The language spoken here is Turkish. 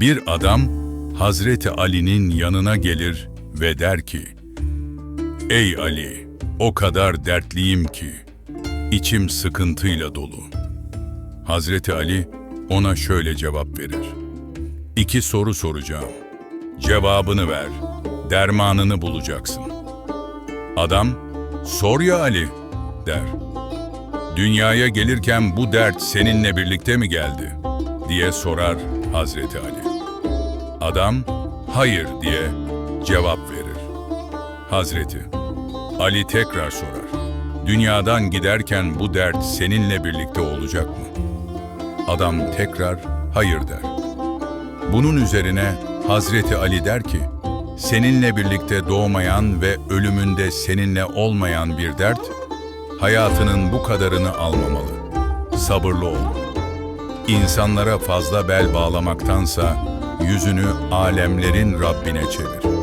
Bir adam Hazreti Ali'nin yanına gelir ve der ki, Ey Ali, o kadar dertliyim ki, içim sıkıntıyla dolu. Hazreti Ali ona şöyle cevap verir. İki soru soracağım. Cevabını ver, dermanını bulacaksın. Adam, sor ya Ali, der. Dünyaya gelirken bu dert seninle birlikte mi geldi? diye sorar Hazreti Ali. Adam, hayır diye cevap verir. Hazreti Ali tekrar sorar. Dünyadan giderken bu dert seninle birlikte olacak mı? Adam tekrar hayır der. Bunun üzerine Hazreti Ali der ki, seninle birlikte doğmayan ve ölümünde seninle olmayan bir dert, hayatının bu kadarını almamalı. Sabırlı ol. İnsanlara fazla bel bağlamaktansa yüzünü alemlerin Rabbine çevir.